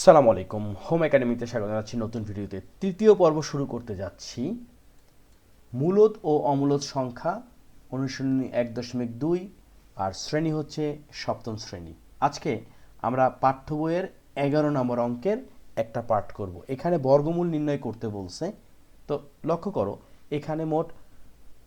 সালাম আলাইকুম। হোম একাডেমিতে স্বাগত জানাচ্ছি নতুন ভিডিওতে। তৃতীয় পর্ব শুরু করতে যাচ্ছি। মূলত ও অমূলত সংখ্যা অনুশীলনী এক দশমিক দুই আর শ্রেণি হচ্ছে সপ্তম শ্রেণি। আজকে আমরা পাঠ্য বইয়ের এগারো নম্বর অঙ্কের একটা পাঠ করব। এখানে বর্গমূল নির্ণয় করতে বলছে। তো লক্ষ্য করো, এখানে মোট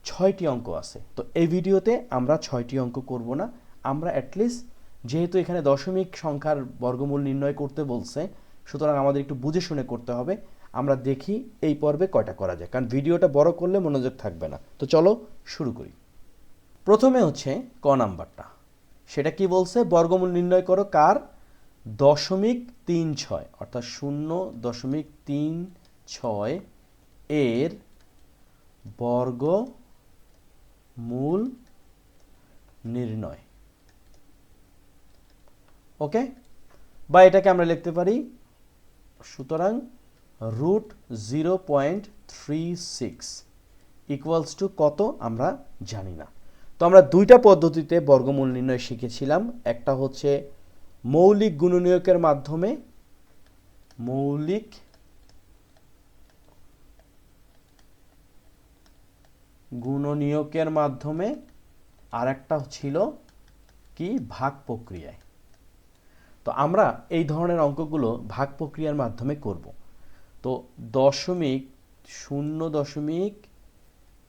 ছয়টি অঙ্ক আছে। তো এই ভিডিওতে আমরা ছয়টি অঙ্ক করব না। আমরা অ্যাটলিস্ট যেহেতু এখানে দশমিক সংখ্যার বর্গমূল নির্ণয় করতে বলছে, সুতরাং আমাদের একটু বুঝে শুনে করতে হবে। আমরা দেখি এই পর্বে কয়টা করা যায়, কারণ ভিডিওটা বড় করলে মনোযোগ থাকবে না। তো চলো শুরু করি। প্রথমে হচ্ছে ক নাম্বারটা। সেটা কি বলছে? বর্গমূল নির্ণয় করো কার? দশমিক তিন ছয়, অর্থাৎ শূন্য দশমিক তিন ছয় এর বর্গ মূল নির্ণয়। ওকে? বা এটাকে আমরা লিখতে পারি, সুতরাং root zero point three six equals two কত আমরা জানি না। তো আমরা দুইটা পদ্ধতিতে বর্গমূল নির্ণয় শিখেছিলাম। একটা হচ্ছে মৌলিক গুণনীয়কের মাধ্যমে মৌলিক গুণনীয়কের মাধ্যমে আর একটা ছিল কি? ভাগ প্রক্রিয়ায়। তো আমরা এই ধরনের অঙ্কগুলো ভাগ প্রক্রিয়ার মাধ্যমে করব। তো দশমিক শূন্য দশমিক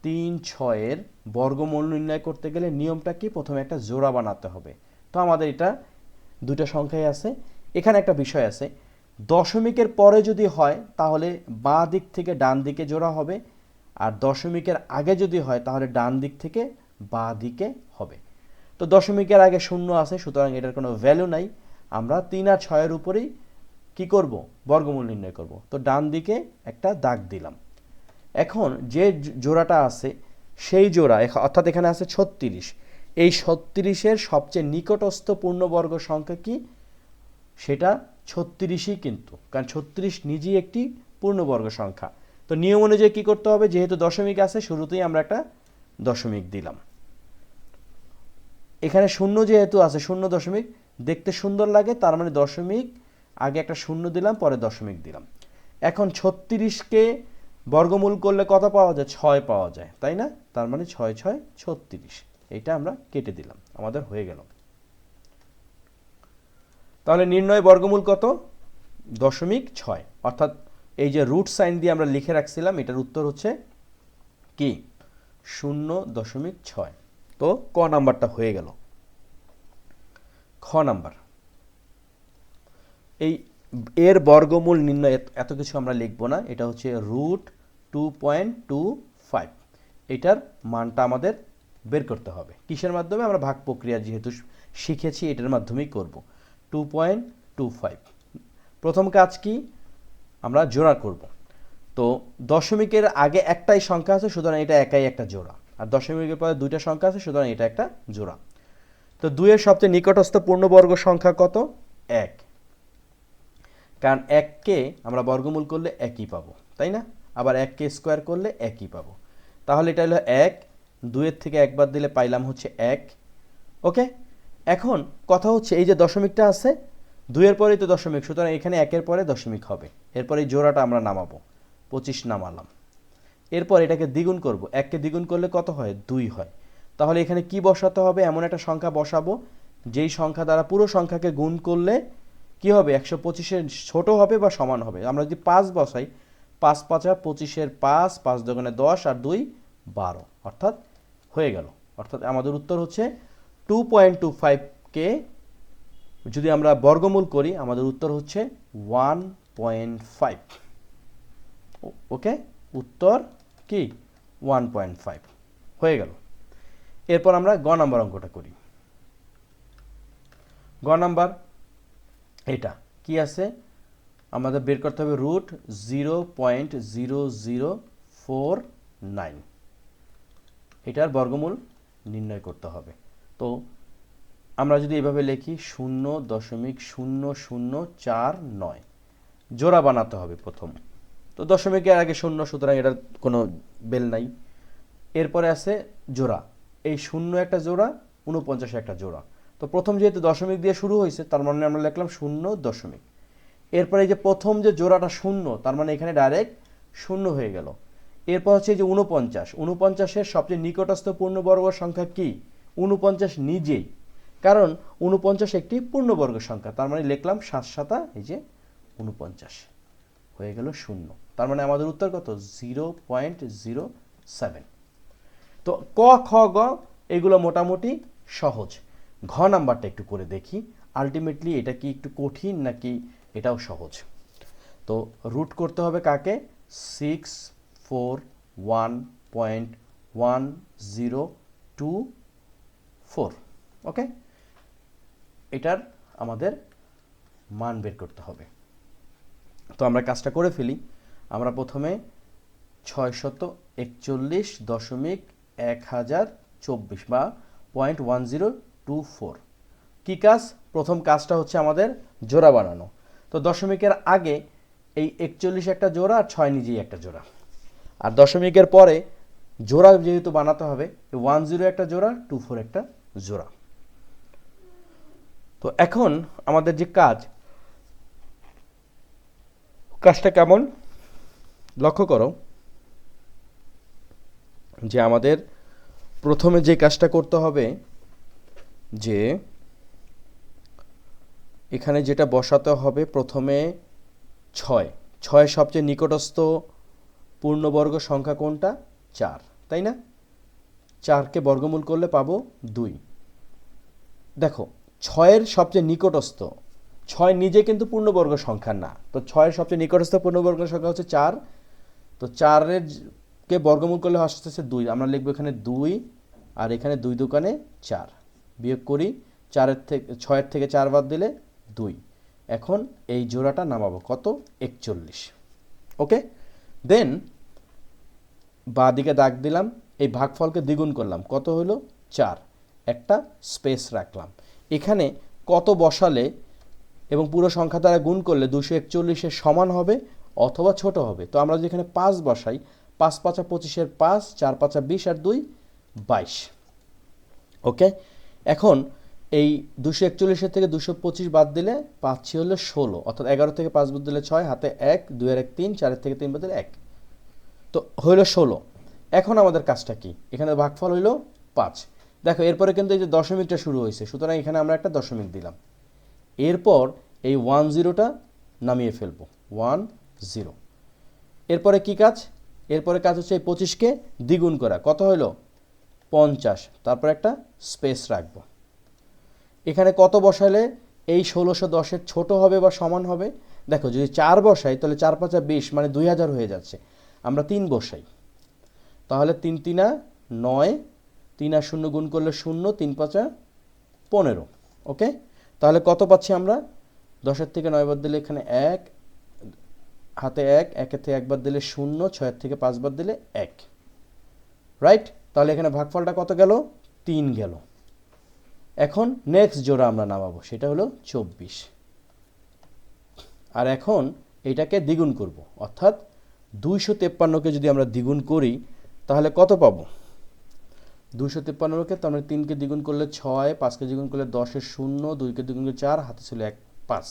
তিন ছয়ের বর্গমূল নির্ণয় করতে গেলে নিয়মটা কি? প্রথমে একটা জোড়া বানাতে হবে। তো আমাদের এটা দুটো সংখ্যাই আছে। এখানে একটা বিষয় আছে। দশমিকের পরে যদি হয়, তাহলে বাঁ দিক থেকে ডান দিকে জোড়া হবে। আর দশমিকের আগে যদি হয়, তাহলে ডান দিক থেকে বাঁ দিকে হবে। তো দশমিকের আগে শূন্য আছে, সুতরাং এটার কোনো ভ্যালু নাই। আমরা তিন আর ছয়ের উপরেই কি করব? বর্গমূল নির্ণয় করব। তো ডান দিকে একটা দাগ দিলাম। এখন যে জোড়াটা আছে, সেই জোড়া অর্থাৎ এখানে আছে ছত্রিশ। এই ছত্রিশের সবচেয়ে নিকটস্থ পূর্ণবর্গ সংখ্যা কি? সেটা ছত্রিশই কিন্তু, কারণ ছত্রিশ নিজেই একটি পূর্ণবর্গ সংখ্যা। তো নিয়ম অনুযায়ী কী করতে হবে? যেহেতু দশমিক আছে, শুরুতেই আমরা একটা দশমিক দিলাম। এখানে শূন্য যেহেতু আছে, শূন্য দশমিক দেখতে সুন্দর লাগে, তার মানে দশমিক, আগে একটা শূন্য দিলাম, পরে দশমিক দিলাম। এখন ছত্রিশকে বর্গমূল করলে কত পাওয়া যায়? ছয় পাওয়া যায়, তাই না? তার মানে ছয় ছয়, ছত্রিশ। এটা আমরা কেটে দিলাম, আমাদের হয়ে গেল। তাহলে নির্ণয় বর্গমূল কত? দশমিক ছয়। অর্থাৎ এই যে রুট সাইন দিয়ে আমরা লিখে রাখছিলাম, এটার উত্তর হচ্ছে কি? শূন্য দশমিক ছয়। তো ক নাম্বারটা হয়ে গেল। খ নাম্বার। এই এর বর্গমূল নির্ণয় এত- কিছু আমরা লিখব না, এটা হচ্ছে root two point two five. এটার মানটা আমাদের বের করতে হবে। কিসের মাধ্যমে? আমরা ভাগ প্রক্রিয়া যেহেতু শিখেছি, এটার মাধ্যমেই করব। Two point two five. প্রথম কাজ কি? আমরা জোড়া করব। তো দশমিকের আগে একটাই সংখ্যা আছে, সুতরাং এটা একাই একটা জোড়া। আর দশমিকের পরে দুইটা সংখ্যা আছে, সুতরাং এটা একটা জোড়া। তো দুইয়ের সবচেয়ে নিকটস্থ পূর্ণবর্গ সংখ্যা কত? এক। কারণ এককে আমরা বর্গমূল করলে একই পাবো, তাই না? আবার এককে স্কোয়ার করলে একই পাবো। তাহলে এটা হলো এক। দুইয়ের থেকে একবার দিলে পাইলাম হচ্ছে এক। ওকে? এখন কথা হচ্ছে এই যে দশমিকটা আছে, দুইয়ের পরেই তো দশমিক, সুতরাং এখানে একের পরে দশমিক হবে। এরপর এই জোড়াটা আমরা নামাবো, পঁচিশ নামালাম। এরপর এটাকে দ্বিগুণ করব। এককে দ্বিগুণ করলে কত হয়? দুই হয়। তাহলে এখানে কি বসাতে হবে? এমন একটা সংখ্যা বসাবো, যেই সংখ্যা দ্বারা পুরো সংখ্যাকে গুণ করলে কি হবে? একশো পঁচিশের ছোটো হবে বা সমান হবে। আমরা যদি পাঁচ বসাই, পাঁচ পাঁচা পঁচিশের পাঁচ পাঁচ দোকানে দশ আর দুই বারো। অর্থাৎ হয়ে গেল। অর্থাৎ আমাদের উত্তর হচ্ছে টু পয়েন্ট টু ফাইভকে যদি আমরা বর্গমূল করি, আমাদের উত্তর হচ্ছে ওয়ান পয়েন্ট ফাইভ। ওকে? উত্তর কি? One point five. হয়ে গেল। এরপর আমরা গ নাম্বার অঙ্কটা করি। গ নাম্বার এটা। কি আছে? আমাদের বের করতে হবে root zero point zero zero four nine. এটার বর্গমূল নির্ণয় করতে হবে। তো আমরা যদি এভাবে লিখি শূন্য দশমিক শূন্য শূন্য চার নয়, জোড়া বানাতে হবে প্রথম। তো দশমিকের আগে শূন্য, সুতরাং এটার কোনো বেল নাই। এরপরে আছে জোড়া। এই শূন্য একটা জোড়া উনপঞ্চাশ একটা জোড়া। তো প্রথম যেহেতু দশমিক দিয়ে শুরু হয়েছে, তার মানে আমরা লিখলাম শূন্য দশমিক। এরপরে এই যে প্রথম যে জোড়াটা শূন্য, তার মানে এখানে ডাইরেক্ট শূন্য হয়ে গেল। এরপর হচ্ছে এই যে উনপঞ্চাশ উনপঞ্চাশের সবচেয়ে নিকটস্থ পূর্ণবর্গ সংখ্যা কি? উনপঞ্চাশ নিজেই। কারণ উনপঞ্চাশ একটি পূর্ণবর্গ সংখ্যা, তার মানে লিখলাম সাত সাতা, এই যে উনপঞ্চাশ হয়ে গেল শূন্য। তার মানে আমাদের উত্তর কত? Zero point zero seven. তো ক, খ, গ, এগুলো মোটামুটি সহজ। ঘ নাম্বারটা একটু করে দেখি। আলটিমেটলি এটা কি একটু কঠিন নাকি এটাও সহজ? তো রুট করতে হবে কাকে? Six, four, one, point, one, zero, two, four. Okay? এটার আমাদের মান বের করতে হবে। তো আমরা কাজটা করে ফেলি। আমরা প্রথমে ছয়শত একচল্লিশ দশমিক এক হাজার চব্বিশ বা point one zero two four কী কাজ? প্রথম কাজটা হচ্ছে আমাদের জোড়া বানানো। তো দশমিকের আগে এই একচল্লিশ একটা জোড়া আর ছয় নিজেই একটা জোড়া। আর দশমিকের পরে জোড়া যেহেতু বানাতে হবে ওয়ান জিরো একটা জোড়া টু ফোর একটা জোড়া। তো এখন আমাদের যে কাজ, কাজটা কেমন? লক্ষ্য করো। যে আমাদের প্রথমে যে কাজটা করতে হবে, যে এখানে যেটা বসাতে হবে প্রথমে ছয়। ছয় সবচেয়ে নিকটস্থ পূর্ণবর্গ সংখ্যা কোনটা? চার, তাই না? চারকে বর্গমূল করলে পাবো দুই। দেখো, ছয়ের সবচেয়ে নিকটস্থ, ছয় নিজে কিন্তু পূর্ণবর্গ সংখ্যা না। তো ছয়ের সবচেয়ে নিকটস্থ পূর্ণবর্গ সংখ্যা হচ্ছে চার। তো চারের কে বর্গমূল করলে আসতেছে দুই। আমরা লিখব এখানে দুই আর এখানে দুই দোকানে চার। বিয়োগ করি চারের থেকে, ছয়ের থেকে চার বাদ দিলে দুই। এখন এই জোড়াটা নামাবো। কত? একচল্লিশ। ওকে? দেন বা দিকে দাগ দিলাম, এই ভাগফলকে দ্বিগুণ করলাম। কত হলো? চার। একটা স্পেস রাখলাম। এখানে কত বসালে এবং পুরো সংখ্যা দ্বারা গুণ করলে দুশো একচল্লিশের সমান হবে অথবা ছোট হবে। তো আমরা যেখানে পাঁচ বসাই পাঁচ পাঁচা পঁচিশের পাঁচ, চার পাঁচা বিশ আর দুই বাইশ। ওকে এখন এই দুশো একচল্লিশের থেকে দুশো পঁচিশ বাদ দিলে পাচ্ছি হলো ষোলো, অর্থাৎ এগারো থেকে পাঁচ বাদ দিলে ছয়, হাতে এক দুইয়ের এক তিন, চারের থেকে তিন বাদ দিলে এক। তো হইল ষোলো। এখন আমাদের কাজটা কি? এখানে ভাগফল হইল পাঁচ। দেখো, এরপরে কিন্তু এই যে দশমিকটা শুরু হয়েছে, সুতরাং এখানে আমরা একটা দশমিক দিলাম। এরপর এই ওয়ান জিরোটা নামিয়ে ফেলব, ওয়ান জিরো। এরপরে কি কাজ? এরপরে কাজ হচ্ছে এই পঁচিশকে দ্বিগুণ করা। কত হলো? পঞ্চাশ। তারপর একটা স্পেস রাখব। এখানে কত বসালে? এই ষোলোশো দশের ছোট হবে বা সমান হবে? দেখো, যদি চার বসাই, তাহলে চার পাঁচা বিশ মানে দুই হাজার হয়ে যাচ্ছে। আমরা তিন বসাই। তাহলে তিন তিনা নয়, তিন আর শূন্য গুণ করলে শূন্য, তিন পাঁচা পনেরো। ওকে? তাহলে কত পাচ্ছি আমরা? দশের থেকে নয় বাদ দিলে এখানে এক হাতে এক, একের থেকে একবার দিলে শূন্য, ছয়ের থেকে পাঁচবার দিলে এক। রাইট তাহলে এখানে ভাগফলটা কত গেল? তিন গেল। এখন নেক্সট জোড়া আমরা নামাবো, সেটা হলো চব্বিশ। আর এখন এটাকে দ্বিগুণ করব, অর্থাৎ দুইশো তেপ্পান্নকে যদি আমরা দ্বিগুণ করি, তাহলে কত পাবো? দুইশো তেপ্পান্নকে তো আমরা তিনকে দ্বিগুণ করলে ছয়, পাঁচকে দ্বিগুণ করলে দশের শূন্য, দুইকে দ্বিগুণ করলে চার, হাতে ছিল এক, পাঁচ।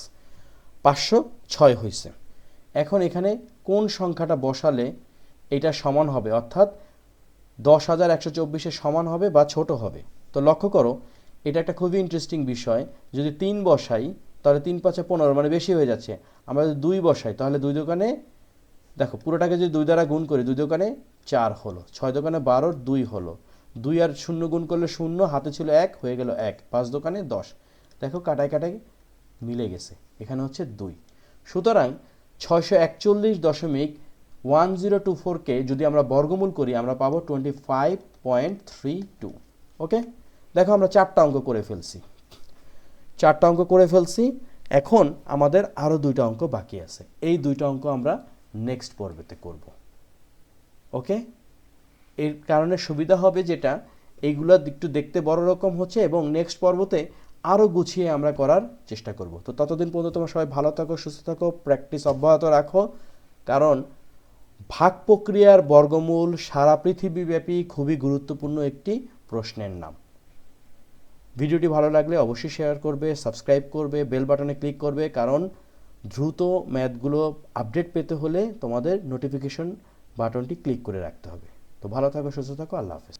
পাঁচশো ছয় হয়েছে। এখন এখানে কোন সংখ্যাটা বসালে এটা সমান হবে? অর্থাৎ দশ হাজার একশো চব্বিশের সমান হবে বা ছোট হবে। তো লক্ষ্য করো, এটা একটা খুবই ইন্টারেস্টিং বিষয়। যদি তিন বসাই, তাহলে তিন পাঁচে পনেরো মানে বেশি হয়ে যাচ্ছে। আমরা যদি দুই বসাই, তাহলে দুই দোকানে, দেখো, পুরোটাকে যদি দুই দ্বারা গুণ করি, দুই দোকানে চার হলো। ছয় দোকানে বারোর দুই হলো। দুই আর শূন্য গুণ করলে শূন্য, হাতে ছিল এক, হয়ে গেল এক। পাঁচ দোকানে দশ। দেখো কাটায় কাটায় মিলে গেছে। এখানে হচ্ছে দুই। সুতরাং ছয়শো একচল্লিশ দশমিক ওয়ান জিরো টু ফোরকে যদি আমরা বর্গমূল করি, আমরা পাবো twenty five point three two, okay? দেখো আমরা চারটা অঙ্ক করে ফেলছি। চারটা অঙ্ক করে ফেলছি। এখন আমাদের আরও দুইটা অঙ্ক বাকি আছে। এই দুইটা অঙ্ক আমরা নেক্সট পর্বেতে করব, ওকে? এর কারণে সুবিধা হবে যেটা এইগুলো একটু দেখতে বড় রকম হচ্ছে এবং নেক্সট পর্বতে আরও গুছিয়ে আমরা করার চেষ্টা করব। তো ততদিন পর্যন্ত তোমরা সবাই ভালো থাকো, সুস্থ থাকো প্র্যাকটিস অব্যাহত রাখো। কারণ ভাগ প্রক্রিয়ার বর্গমূল সারা পৃথিবীব্যাপী খুবই গুরুত্বপূর্ণ একটি প্রশ্নের নাম। ভিডিওটি ভালো লাগলে অবশ্যই শেয়ার করবে সাবস্ক্রাইব করবে বেল বাটনে ক্লিক করবে, কারণ দ্রুত ম্যাথগুলো আপডেট পেতে হলে তোমাদের নোটিফিকেশন বাটনটি ক্লিক করে রাখতে হবে। তো ভালো থাকো, সুস্থ থাকো, আল্লাহ হাফেজ।